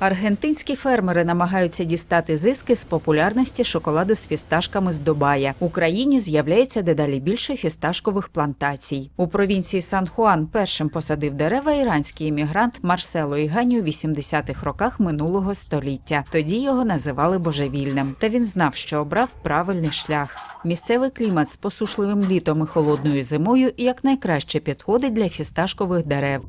Аргентинські фермери намагаються дістати зиски з популярності шоколаду з фісташками з Дубая. В Україні з'являється дедалі більше фісташкових плантацій. У провінції Сан-Хуан першим посадив дерева іранський іммігрант Марсело Ігані у 80-х роках минулого століття. Тоді його називали божевільним. Та він знав, що обрав правильний шлях. Місцевий клімат з посушливим літом і холодною зимою якнайкраще підходить для фісташкових дерев.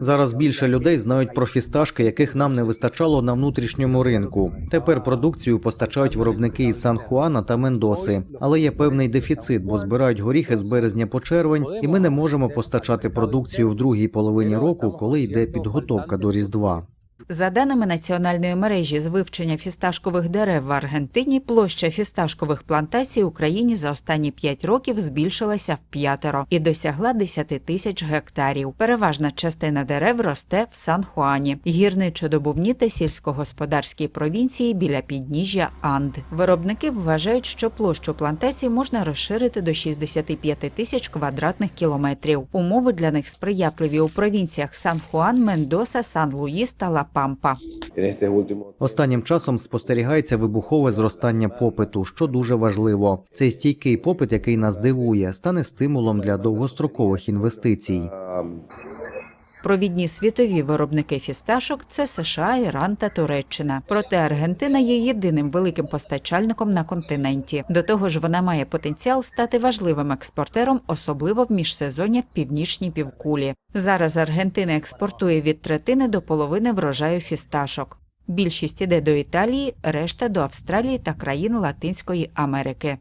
Зараз більше людей знають про фісташки, яких нам не вистачало на внутрішньому ринку. Тепер продукцію постачають виробники із Сан-Хуана та Мендоси, але є певний дефіцит, бо збирають горіхи з березня по червень, і ми не можемо постачати продукцію в другій половині року, коли йде підготовка до Різдва. За даними національної мережі з вивчення фісташкових дерев в Аргентині, площа фісташкових плантацій в Україні за останні 5 років збільшилася в п'ятеро і досягла 10 тисяч гектарів. Переважна частина дерев росте в Сан-Хуані, гірничодобувні та сільськогосподарській провінції біля підніжжя Анд. Виробники вважають, що площу плантацій можна розширити до 65 тисяч квадратних кілометрів. Умови для них сприятливі у провінціях Сан-Хуан, Мендоса, Сан-Луїс та Ла-Пампа. Останнім часом спостерігається вибухове зростання попиту, що дуже важливо. Цей стійкий попит, який нас дивує, стане стимулом для довгострокових інвестицій. Провідні світові виробники фісташок це США, Іран та Туреччина. Проте Аргентина є єдиним великим постачальником на континенті. До того ж, вона має потенціал стати важливим експортером, особливо в міжсезоння в північній півкулі. Зараз Аргентина експортує від третини до половини врожаю фісташок. Більшість іде до Італії, решта до Австралії та країн Латинської Америки.